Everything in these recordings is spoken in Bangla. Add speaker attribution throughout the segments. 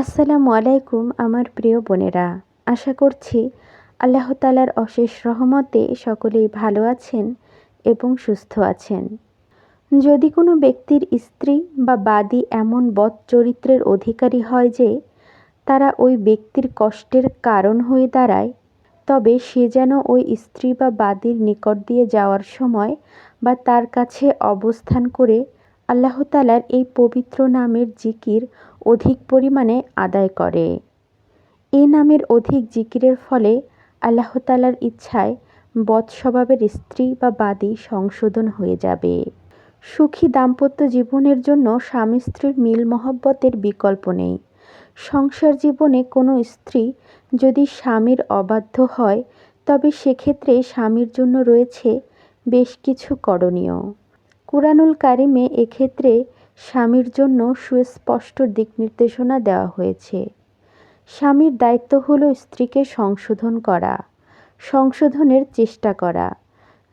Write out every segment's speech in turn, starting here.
Speaker 1: আসসালামু আলাইকুম আমার প্রিয় বোনেরা। আশা করছি আল্লাহ তালার অশেষ রহমতে সকলেই ভালো আছেন এবং সুস্থ আছেন। যদি কোনো ব্যক্তির স্ত্রী বা বাদী এমন বদ চরিত্রের অধিকারী হয় যে তারা ওই ব্যক্তির কষ্টের কারণ হয়ে দাঁড়ায়, তবে সে যেন ওই স্ত্রী বা বাদীর নিকট দিয়ে যাওয়ার সময় বা তার কাছে অবস্থান করে আল্লাহ তালার এই পবিত্র নামের জিকির অধিক পরিমাণে আদায় করে। এ নামের অধিক জিকিরের ফলে আল্লাহ তালার ইচ্ছায় বদ স্বভাবের স্ত্রী বা বাদী সংশোধন হয়ে যাবে। সুখী দাম্পত্য জীবনের জন্য স্বামী স্ত্রীর মিল মহব্বতের বিকল্প নেই। সংসার জীবনে কোনো স্ত্রী যদি স্বামীর অবাধ্য হয়, তবে সেক্ষেত্রে স্বামীর জন্য রয়েছে বেশ কিছু করণীয়। কুরআনুল কারিমে এক্ষেত্রে স্বামীর জন্য সুস্পষ্ট দিক নির্দেশনা দেওয়া হয়েছে। স্বামীর দায়িত্ব হল স্ত্রীকে সংশোধন করা, সংশোধনের চেষ্টা করা।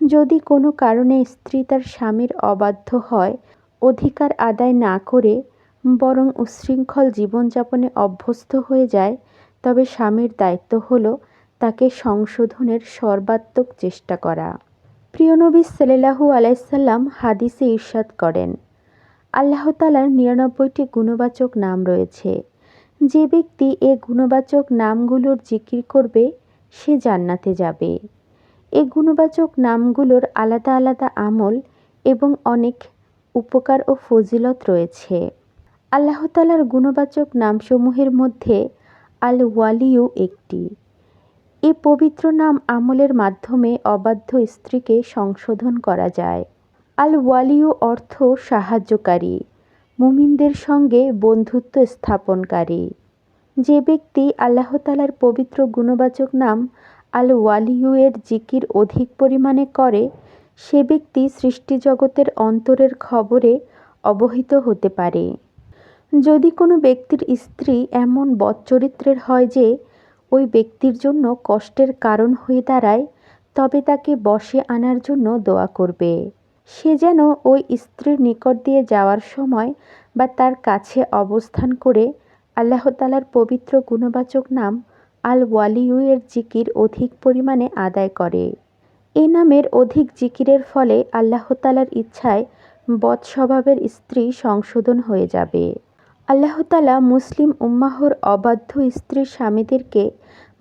Speaker 1: যদি কোনো কারণে স্ত্রী তার স্বামীর অবাধ্য হয়, অধিকার আদায় না করে বরং উশৃঙ্খল জীবনযাপনে অভ্যস্ত হয়ে যায়, তবে স্বামীর দায়িত্ব হলো তাকে সংশোধনের সর্বাত্মক চেষ্টা করা। প্রিয় নবী সাল্লাহু আলাইসাল্লাম হাদিসে ঈর্ষাদ করেন আল্লাহ তালার নিরানব্বইটি গুণবাচক নাম রয়েছে। যে ব্যক্তি এ গুণবাচক নামগুলোর জিকির করবে, সে জান্নাতে যাবে। এ গুণবাচক নামগুলোর আলাদা আলাদা আমল এবং অনেক উপকার ও ফজিলত রয়েছে। আল্লাহ তালার গুণবাচক নামসমূহের মধ্যে আল ওয়ালিউ একটি। এ পবিত্র নাম আমলের মাধ্যমে অবাধ্য স্ত্রীকে সংশোধন করা যায়। আল ওয়ালিউ অর্থ সাহায্যকারী, মুমিনদের সঙ্গে বন্ধুত্ব স্থাপনকারী। যে ব্যক্তি আল্লাহ তালার পবিত্র গুণবাচক নাম আল ওয়ালিউ এর জিকির অধিক পরিমাণে করে, সে ব্যক্তি সৃষ্টিজগতের অন্তরের খবরে অবহিত হতে পারে। যদি কোনো ব্যক্তির স্ত্রী এমন বদচরিত্রের হয় যে ওই ব্যক্তির জন্য কষ্টের কারণ হয়ে দাঁড়ায়, তবে তাকে বসে আনার জন্য দোয়া করবে। সে যেন ওই স্ত্রীর নিকট দিয়ে যাওয়ার সময় বা তার কাছে অবস্থান করে আল্লাহ তালার পবিত্র গুণবাচক নাম আল ওয়ালিউয়ের জিকির অধিক পরিমাণে আদায় করে। এ নামের অধিক জিকিরের ফলে আল্লাহ তালার ইচ্ছায় বদ স্বভাবের স্ত্রী সংশোধন হয়ে যাবে। আল্লাহ তালা মুসলিম উম্মাহর অবাধ্য স্ত্রীর স্বামীদেরকে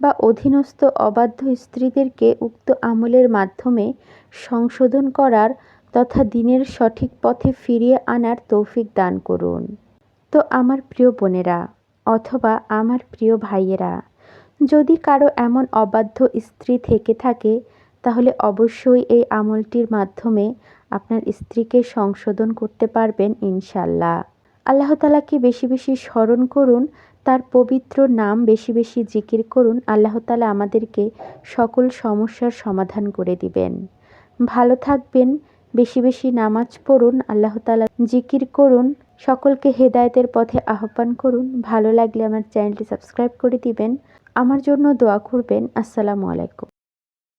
Speaker 1: বা অধীনস্থ অবাধ্য স্ত্রীদেরকে উক্ত আমলের মাধ্যমে সংশোধন করার তথা দিনের সঠিক পথে ফিরিয়ে আনার তৌফিক দান করুন। তো আমার প্রিয় বোনেরা, অথবা আমার প্রিয় ভাইয়েরা, যদি কারও এমন অবাধ্য স্ত্রী থেকে থাকে, তাহলে অবশ্যই এই আমলটির মাধ্যমে আপনার স্ত্রীকে সংশোধন করতে পারবেন ইনশাল্লাহ আল্লাহ তালাকে বেশি বেশি স্মরণ করুন, তার পবিত্র নাম বেশি বেশি জিকির করুন, আল্লাহ তালা আমাদেরকে সকল সমস্যার সমাধান করে দিবেন। ভালো থাকবেন বেশি বেশি নামাজ পড়ুন, আল্লাহ তালা জিকির করুন, সকলকে হেদায়তের পথে আহ্বান করুন। ভালো লাগলে আমার চ্যানেলটি সাবস্ক্রাইব করে দিবেন। আমার জন্য দোয়া করবেন। আসসালামু আলাইকুম।